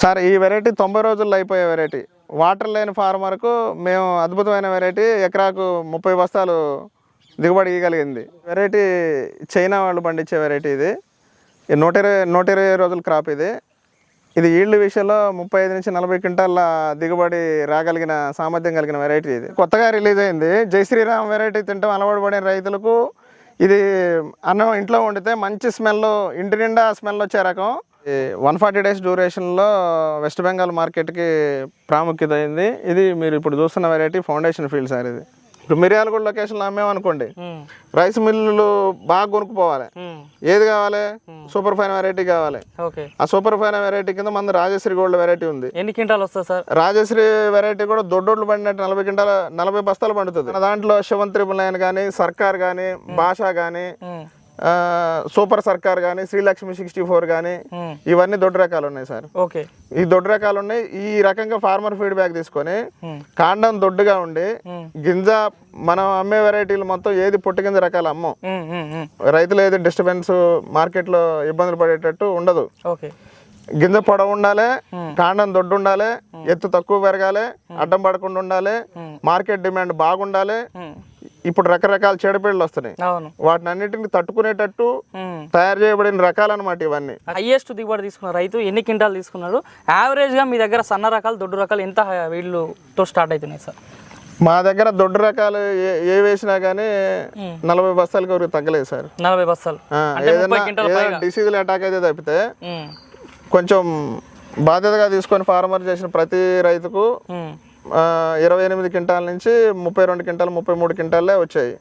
Sir ఈ variety తొంభై రోజుల్లో అయిపోయే వెరైటీ వాటర్ లేని ఫార్మర్కు మేము అద్భుతమైన వెరైటీ ఎకరాకు ముప్పై బస్తాలు దిగుబడి ఇవ్వగలిగింది వెరైటీ చైనా వాళ్ళు పండించే వెరైటీ ఇది. నూట ఇరవై నూట ఇరవై రోజుల క్రాప్ ఇది. ఇది ఈల్డ్ విషయంలో ముప్పై ఐదు నుంచి నలభై క్వింటాల దిగుబడి రాగలిగిన సామర్థ్యం కలిగిన వెరైటీ ఇది. కొత్తగా రిలీజ్ అయింది. జై శ్రీరామ్ వెరైటీ తింటాం అలవాటు పడిన రైతులకు ఇది అన్నం ఇంట్లో వండితే మంచి స్మెల్ ఇంటి నిండా స్మెల్ వచ్చే రకం. వన్ ఫార్టీ డేస్ డ్యూరేషన్లో వెస్ట్ బెంగాల్ మార్కెట్కి ప్రాముఖ్యత అయింది. ఇది మీరు ఇప్పుడు చూస్తున్న వెరైటీ ఫౌండేషన్ ఫీల్డ్ సార్ ఇది. ఇప్పుడు మిర్యాలగూడ లొకేషన్లో అమ్మేమనుకోండి రైస్ మిల్లులు బాగా కొనుక్కుపోవాలి. ఏది కావాలి? సూపర్ ఫైన్ వెరైటీ కావాలి. ఆ సూపర్ ఫైన్ వెరైటీ కింద మన రాజశ్రీ గోల్డ్ వెరైటీ ఉంది. ఎన్ని క్వింటాలు వస్తుంది సార్? రాజశ్రీ వెరైటీ కూడా దొడ్డోడ్లు పండినట్టు నలభై క్వింటాల నలభై బస్తాలు పండుతుంది. దాంట్లో శివన్ త్రిబుల్ నైన్ కానీ సర్కార్ కానీ భాష కానీ సూపర్ సర్కార్ కానీ శ్రీలక్ష్మి సిక్స్టీ ఫోర్ కానీ ఉమ్, ఇవన్నీ దొడ్డు రకాలు ఉన్నాయి సార్. ఓకే. ఈ దొడ్డు రకాలు ఉన్నాయి ఈ రకంగా ఫార్మర్ ఫీడ్బ్యాక్ తీసుకొని ఉమ్, కాండం దొడ్డుగా ఉండి ఉమ్, గింజ మనం అమ్మే వెరైటీలు మొత్తం ఏది పొట్టు గింజ రకాలు అమ్మం. రైతులు ఏది డిస్టర్బెన్స్ మార్కెట్లో ఇబ్బందులు పడేటట్టు ఉండదు. ఓకే. గింజ పొడవు ఉండాలి Hmm. కాండం దొడ్డు ఉండాలి ఎత్తు తక్కువ పెరగాలి అడ్డం పడకుండా ఉండాలి Hmm. మార్కెట్ డిమాండ్ బాగుండాలి ఇప్పుడు రకరకాల చెడుపీళ్ళు వస్తున్నాయి. అవును. వాటిని అన్నిటిని తట్టుకునేటట్టు. తయారు చేయబడిన రకాలన్నమాట ఇవన్నీ. హైయెస్ట్ దిగుబడి తీసుకున్న రైతు ఎన్ని క్వింటాలు తీసుకున్నాడు? యావరేజ్గా మీ దగ్గర సన్న రకాలు దొడ్డు రకాలు ఎంత వీళ్ళతో స్టార్ట్ అవుతున్నాయి సార్? మా దగ్గర దొడ్డు రకాలు ఏ వేసినా కానీ. నలభై బస్తాలకి వరకు తగ్గలేదు సార్. నలభై బస్తాలు. ఏదైనా డిసీజులు అటాక్ అయితే తప్పితే కొంచెం బాధ్యతగా తీసుకొని ఫార్మర్ చేసిన ప్రతి రైతుకు ఇరవై ఎనిమిది క్వింటాల నుంచి ముప్పై రెండు క్వింటాలు ముప్పై మూడు క్వింటాలే వచ్చాయి.